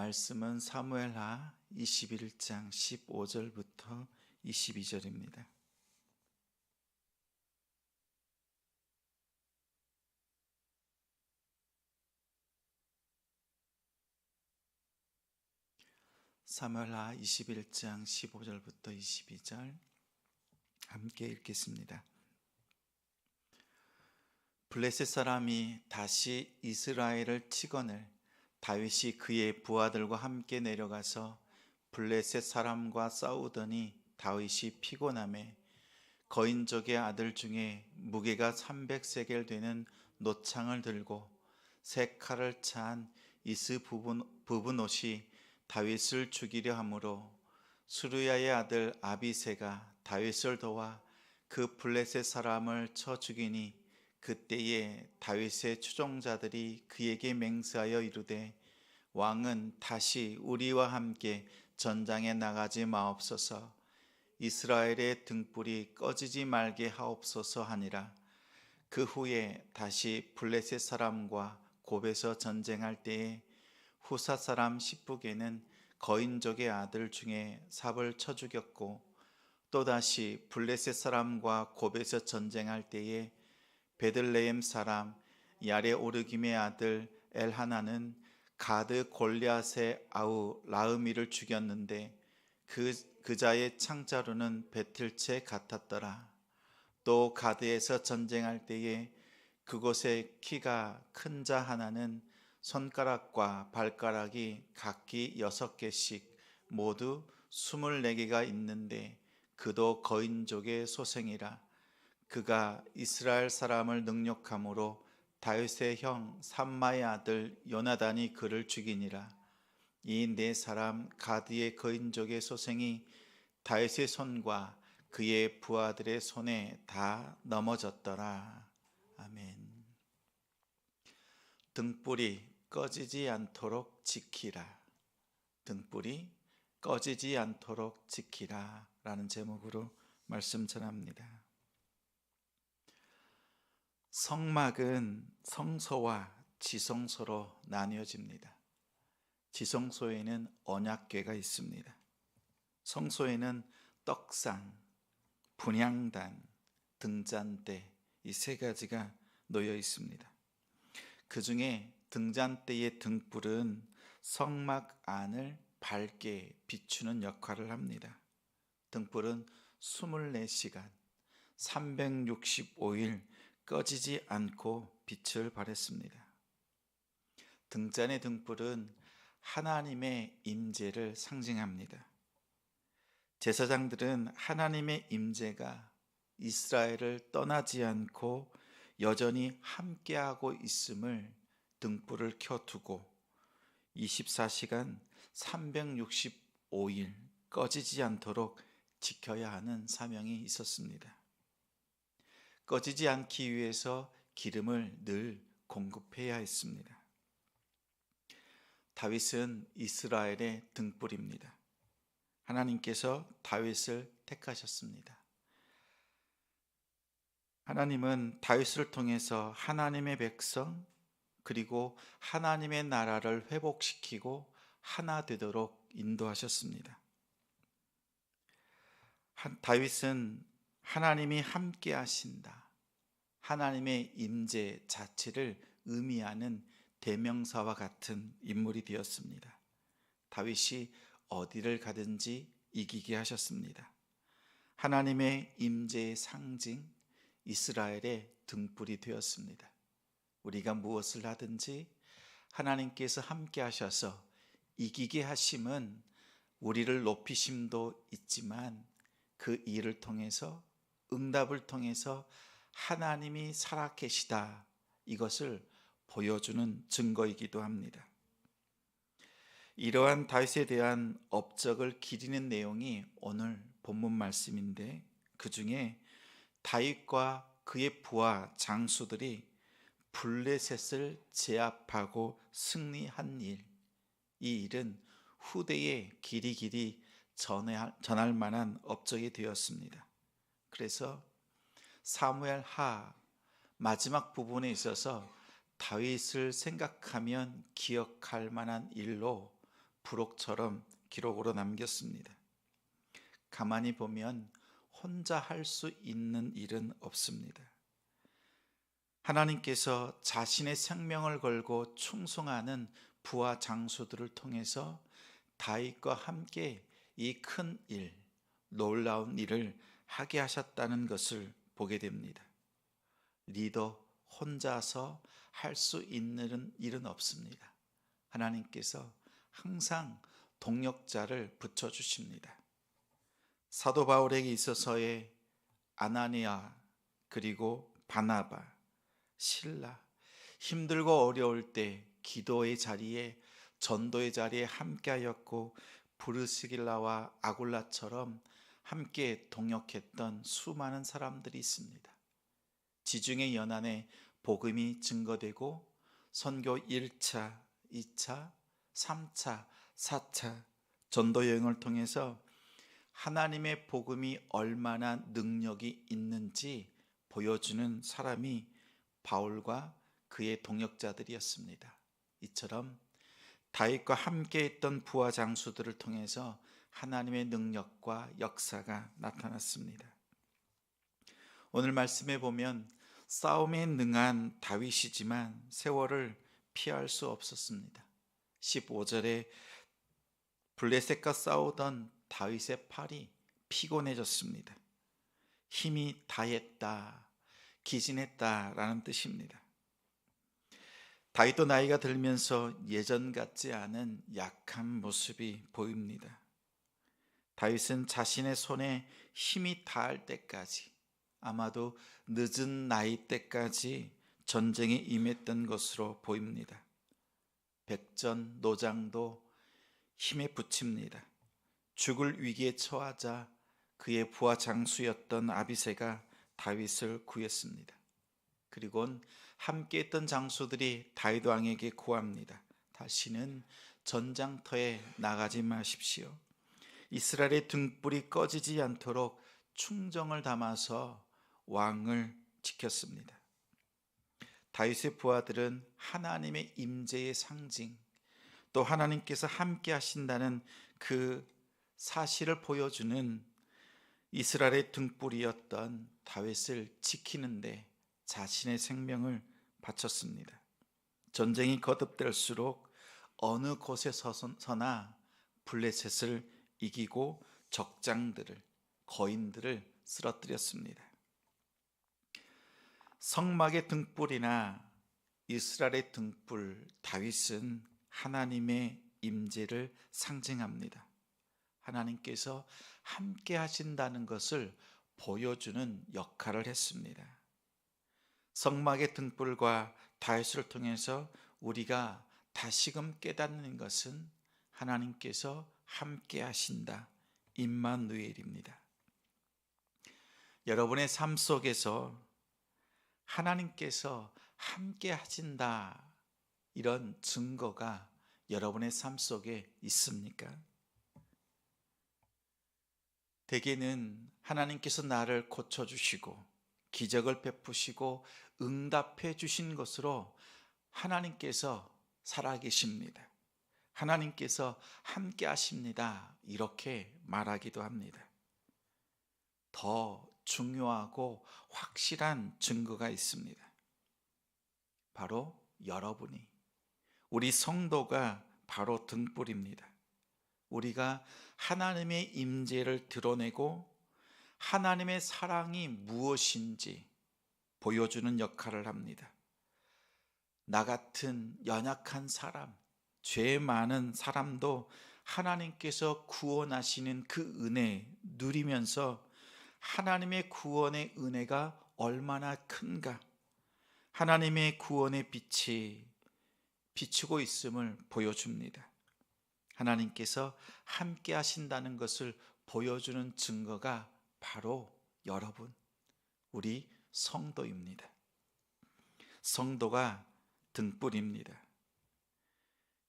말씀은 사무엘하 21장 15절부터 22절입니다. 사무엘하 21장 15절부터 22절 함께 읽겠습니다. 블레셋 사람이 다시 이스라엘을 치거늘 다윗이 그의 부하들과 함께 내려가서 블레셋 사람과 싸우더니 다윗이 피곤함에 거인족의 아들 중에 무게가 300세겔 되는 노창을 들고 세 칼을 찬 이스 부분, 부분 옷이 다윗을 죽이려 하므로 수르야의 아들 아비세가 다윗을 도와 그 블레셋 사람을 쳐 죽이니 그때에 다윗의 추종자들이 그에게 맹세하여 이르되 왕은 다시 우리와 함께 전장에 나가지 마옵소서. 이스라엘의 등불이 꺼지지 말게 하옵소서 하니라. 그 후에 다시 블레셋 사람과 곱에서 전쟁할 때에 후사 사람 시프게는 거인족의 아들 중에 삽을 쳐 죽였고 또다시 블레셋 사람과 곱에서 전쟁할 때에 베들레헴 사람 야레 오르김의 아들 엘하나는 가드 골리앗의 아우 라흐미를 죽였는데 그 그자의 창자루는 배틀채 같았더라. 또 가드에서 전쟁할 때에 그곳에 키가 큰 자 하나는 손가락과 발가락이 각기 여섯 개씩 모두 스물네 개가 있는데 그도 거인족의 소생이라. 그가 이스라엘 사람을 능욕함으로 다윗의 형 삼마의 아들 요나단이 그를 죽이니라. 이 네 사람 가드의 거인족의 소생이 다윗의 손과 그의 부하들의 손에 다 넘어졌더라. 아멘. 등불이 꺼지지 않도록 지키라. 등불이 꺼지지 않도록 지키라. 라는 제목으로 말씀 전합니다. 성막은 성소와 지성소로 나뉘어집니다. 지성소에는 언약궤가 있습니다. 성소에는 떡상, 분향단, 등잔대 이 세 가지가 놓여 있습니다. 그 중에 등잔대의 등불은 성막 안을 밝게 비추는 역할을 합니다. 등불은 24시간 365일 꺼지지 않고 빛을 발했습니다. 등잔의 등불은 하나님의 임재를 상징합니다. 제사장들은 하나님의 임재가 이스라엘을 떠나지 않고 여전히 함께하고 있음을 등불을 켜두고 24시간 365일 꺼지지 않도록 지켜야 하는 사명이 있었습니다. 꺼지지 않기 위해서 기름을 늘 공급해야 했습니다. 다윗은 이스라엘의 등불입니다. 하나님께서 다윗을 택하셨습니다. 하나님은 다윗을 통해서 하나님의 백성 그리고 하나님의 나라를 회복시키고 하나 되도록 인도하셨습니다. 다윗은 하나님이 함께 하신다. 하나님의 임재 자체를 의미하는 대명사와 같은 인물이 되었습니다. 다윗이 어디를 가든지 이기게 하셨습니다. 하나님의 임재의 상징 이스라엘의 등불이 되었습니다. 우리가 무엇을 하든지 하나님께서 함께 하셔서 이기게 하심은 우리를 높이심도 있지만 그 일을 통해서 응답을 통해서 하나님이 살아계시다 이것을 보여주는 증거이기도 합니다. 이러한 다윗에 대한 업적을 기리는 내용이 오늘 본문 말씀인데 그 중에 다윗과 그의 부하 장수들이 블레셋을 제압하고 승리한 일, 이 일은 후대에 길이 길이 전할 만한 업적이 되었습니다. 그래서 사무엘 하 마지막 부분에 있어서 다윗을 생각하면 기억할 만한 일로 부록처럼 기록으로 남겼습니다. 가만히 보면 혼자 할 수 있는 일은 없습니다. 하나님께서 자신의 생명을 걸고 충성하는 부하 장수들을 통해서 다윗과 함께 이 큰 일, 놀라운 일을 하게 하셨다는 것을 보게 됩니다. 리더 혼자서 할 수 있는 일은 없습니다. 하나님께서 항상 동력자를 붙여 주십니다. 사도 바울에게 있어서의 아나니아 그리고 바나바, 신라 힘들고 어려울 때 기도의 자리에 전도의 자리에 함께하였고 브루스길라와 아굴라처럼 함께 동역했던 수많은 사람들이 있습니다. 지중해 연안에 복음이 증거되고 선교 1차, 2차, 3차, 4차 전도 여행을 통해서 하나님의 복음이 얼마나 능력이 있는지 보여주는 사람이 바울과 그의 동역자들이었습니다. 이처럼 다윗과 함께 있던 부하 장수들을 통해서 하나님의 능력과 역사가 나타났습니다. 오늘 말씀에 보면 싸움에 능한 다윗이지만 세월을 피할 수 없었습니다. 15절에 블레셋과 싸우던 다윗의 팔이 피곤해졌습니다. 힘이 다했다, 기진했다라는 뜻입니다. 다윗도 나이가 들면서 예전 같지 않은 약한 모습이 보입니다. 다윗은 자신의 손에 힘이 닿을 때까지 아마도 늦은 나이 때까지 전쟁에 임했던 것으로 보입니다. 백전 노장도 힘에 붙입니다. 죽을 위기에 처하자 그의 부하 장수였던 아비세가 다윗을 구했습니다. 그리곤 함께 했던 장수들이 다윗 왕에게 구합니다. 다시는 전장터에 나가지 마십시오. 이스라엘의 등불이 꺼지지 않도록 충정을 담아서 왕을 지켰습니다. 다윗의 부하들은 하나님의 임재의 상징, 또 하나님께서 함께 하신다는 그 사실을 보여주는 이스라엘의 등불이었던 다윗을 지키는데 자신의 생명을 바쳤습니다. 전쟁이 거듭될수록 어느 곳에 서나 블레셋을 이기고 적장들을 거인들을 쓰러뜨렸습니다. 성막의 등불이나 이스라엘의 등불 다윗은 하나님의 임재를 상징합니다. 하나님께서 함께 하신다는 것을 보여주는 역할을 했습니다. 성막의 등불과 다윗을 통해서 우리가 다시금 깨닫는 것은 하나님께서 함께 하신다. 임만누엘입니다. 여러분의 삶 속에서 하나님께서 함께 하신다. 이런 증거가 여러분의 삶 속에 있습니까? 대개는 하나님께서 나를 고쳐주시고 기적을 베푸시고 응답해 주신 것으로 하나님께서 살아계십니다. 하나님께서 함께 하십니다. 이렇게 말하기도 합니다. 더 중요하고 확실한 증거가 있습니다. 바로 여러분이, 우리 성도가 바로 등불입니다. 우리가 하나님의 임재를 드러내고 하나님의 사랑이 무엇인지 보여주는 역할을 합니다. 나 같은 연약한 사람, 죄 많은 사람도 하나님께서 구원하시는 그 은혜 누리면서 하나님의 구원의 은혜가 얼마나 큰가, 하나님의 구원의 빛이 비추고 있음을 보여줍니다. 하나님께서 함께 하신다는 것을 보여주는 증거가 바로 여러분, 우리 성도입니다. 성도가 등불입니다.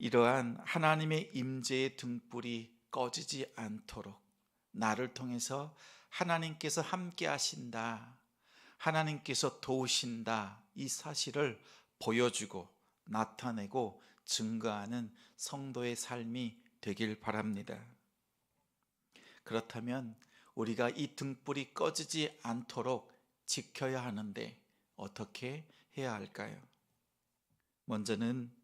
이러한 하나님의 임재의 등불이 꺼지지 않도록 나를 통해서 하나님께서 함께 하신다. 하나님께서 도우신다. 이 사실을 보여주고 나타내고 증거하는 성도의 삶이 되길 바랍니다. 그렇다면 우리가 이 등불이 꺼지지 않도록 지켜야 하는데 어떻게 해야 할까요? 먼저는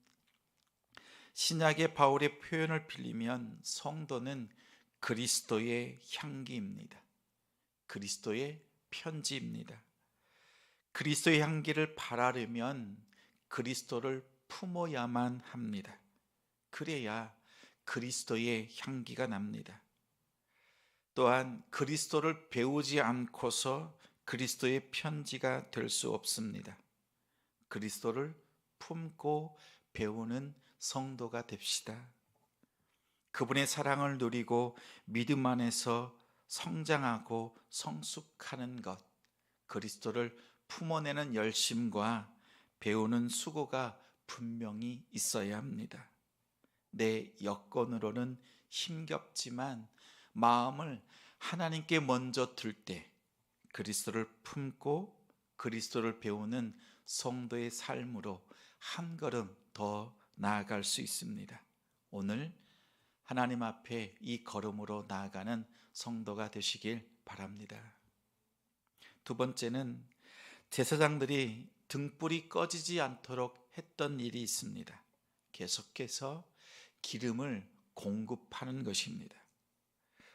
신약의 바울의 표현을 빌리면 성도는 그리스도의 향기입니다. 그리스도의 편지입니다. 그리스도의 향기를 바라려면 그리스도를 품어야만 합니다. 그래야 그리스도의 향기가 납니다. 또한 그리스도를 배우지 않고서 그리스도의 편지가 될 수 없습니다. 그리스도를 품고 배우는 성도가 됩시다. 그분의 사랑을 누리고 믿음 안에서 성장하고 성숙하는 것, 그리스도를 품어내는 열심과 배우는 수고가 분명히 있어야 합니다. 내 여건으로는 힘겹지만 마음을 하나님께 먼저 둘 때 그리스도를 품고 그리스도를 배우는 성도의 삶으로 한 걸음 더 나아갈 수 있습니다. 오늘 하나님 앞에 이 걸음으로 나아가는 성도가 되시길 바랍니다. 두 번째는 제사장들이 등불이 꺼지지 않도록 했던 일이 있습니다. 계속해서 기름을 공급하는 것입니다.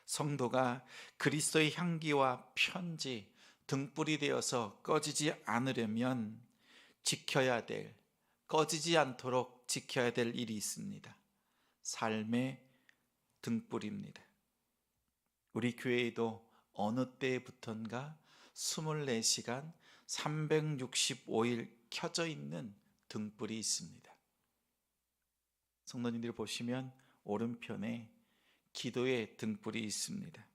성도가 그리스도의 향기와 편지, 등불이 되어서 꺼지지 않으려면 지켜야 될, 꺼지지 않도록 지켜야 될 일이 있습니다. 삶의 등불입니다. 우리 교회에도 어느 때부턴가 24시간 365일 켜져 있는 등불이 있습니다. 성도님들 보시면 오른편에 기도의 등불이 있습니다.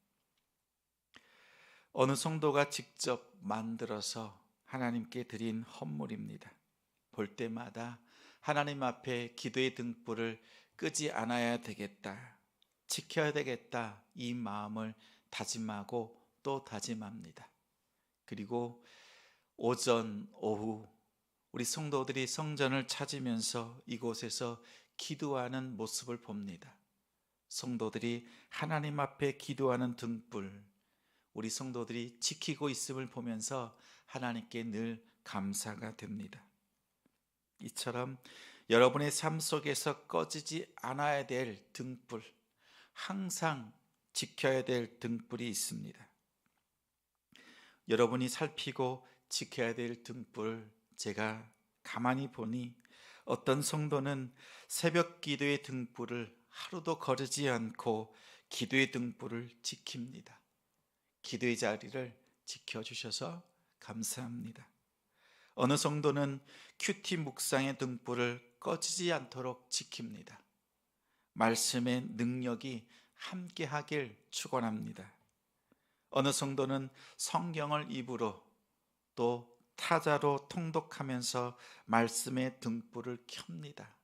어느 성도가 직접 만들어서 하나님께 드린 헌물입니다. 볼 때마다 하나님 앞에 기도의 등불을 끄지 않아야 되겠다. 지켜야 되겠다. 이 마음을 다짐하고 또 다짐합니다. 그리고 오전, 오후 우리 성도들이 성전을 찾으면서 이곳에서 기도하는 모습을 봅니다. 성도들이 하나님 앞에 기도하는 등불, 우리 성도들이 지키고 있음을 보면서 하나님께 늘 감사가 됩니다. 이처럼 여러분의 삶 속에서 꺼지지 않아야 될 등불, 항상 지켜야 될 등불이 있습니다. 여러분이 살피고 지켜야 될 등불, 제가 가만히 보니 어떤 성도는 새벽 기도의 등불을 하루도 거르지 않고 기도의 등불을 지킵니다. 기도의 자리를 지켜주셔서 감사합니다. 어느 성도는 큐티 묵상의 등불을 꺼지지 않도록 지킵니다. 말씀의 능력이 함께 하길 축원합니다. 어느 성도는 성경을 입으로 또 타자로 통독하면서 말씀의 등불을 켭니다.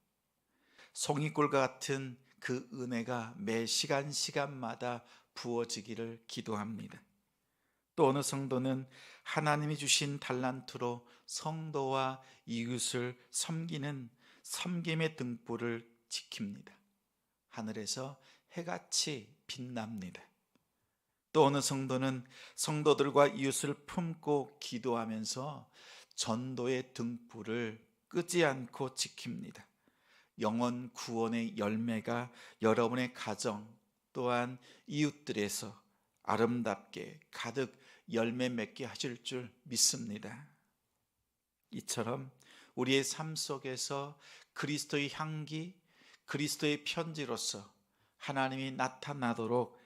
송이꿀과 같은 그 은혜가 매 시간 시간마다 부어지기를 기도합니다. 또 어느 성도는 하나님이 주신 달란트로 성도와 이웃을 섬기는 섬김의 등불을 지킵니다. 하늘에서 해같이 빛납니다. 또 어느 성도는 성도들과 이웃을 품고 기도하면서 전도의 등불을 끄지 않고 지킵니다. 영원 구원의 열매가 여러분의 가정 또한 이웃들에서 아름답게 가득 열매 맺게 하실 줄 믿습니다. 이처럼 우리의 삶 속에서 그리스도의 향기, 그리스도의 편지로서 하나님이 나타나도록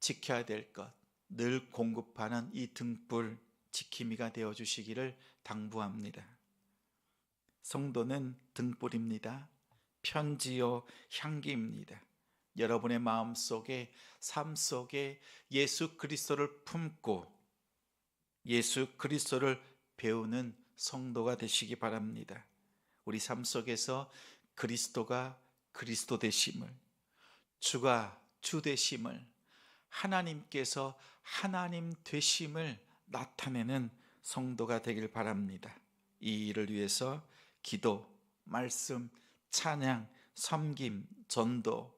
지켜야 될 것, 늘 공급하는 이 등불 지킴이가 되어 주시기를 당부합니다. 성도는 등불입니다. 편지요 향기입니다. 여러분의 마음 속에 삶 속에 예수 그리스도를 품고 예수 그리스도를 배우는 성도가 되시기 바랍니다. 우리 삶 속에서 그리스도가 그리스도 되심을 주가 주 되심을 하나님께서 하나님 되심을 나타내는 성도가 되길 바랍니다. 이 일을 위해서 기도, 말씀, 찬양, 섬김, 전도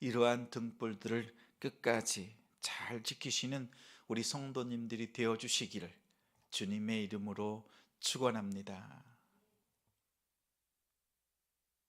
이러한 등불들을 끝까지 잘 지키시는 우리 성도님들이 되어 주시기를 주님의 이름으로 축원합니다.